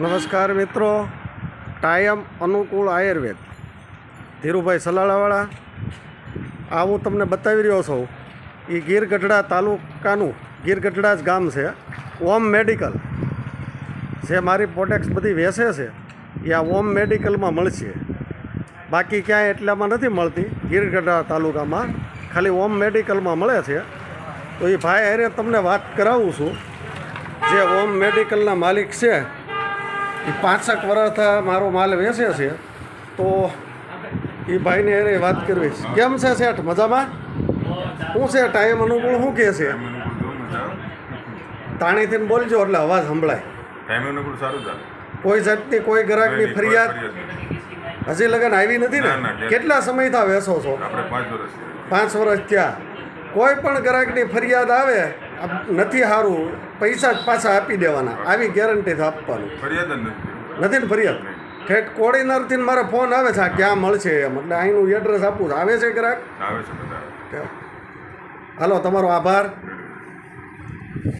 નમસ્કાર મિત્રો. ટાયમ અનુકૂળ આયુર્વેદ. ધીરુભાઈ સલાળાવાળા. આ હું તમને બતાવી રહ્યો છું. એ ગીર ગઢડા તાલુકાનું ગીર ગઢડા જ ગામ છે. ઓમ મેડિકલ. જે મારી પ્રોડક્ટ્સ બધી વેચે છે, એ આ ઓમ મેડિકલમાં મળશે. બાકી ક્યાંય એટલામાં નથી મળતી. ગીરગઢડા તાલુકામાં ખાલી ઓમ મેડિકલમાં મળે છે. તો એ ભાઈ અરે તમને વાત કરાવું છું. જે ઓમ મેડિકલના માલિક છે એ પાંચક વર્ષ મારો માલ વેચે છે તો એ ભાઈને એને વાત કરવી છે. કેમ છે શેઠ? મજામાં? શું છે? ટાઈમ અનુકૂળ શું કહે છે? તાણીથી બોલજો એટલે અવાજ સંભળાય. ટાઈમ અનુકૂળ સારું ચાલે. કોઈ જાતની કોઈ ગ્રાહકની ફરિયાદ? હજી લગન આવી નથી ના, કેટલા કેટલા સમયથી વેચો છો? પાંચ વર્ષ ત્યાં થયા. કોઈ પણ ગ્રાહકની ફરિયાદ આવે નથી સારું પૈસા જ પાછા આપી દેવાના. આવી ગેરંટી આપવાનું. ફરિયાદ નથી. ને ફરિયાદ? ઠેઠ કોડીનારથી મારે ફોન આવે છે આ ક્યાં મળશે એમ. એટલે અહીંનું એડ્રેસ આપવું આવે છે ગ્રાહક? આવે છે હાલો તમારો આભાર.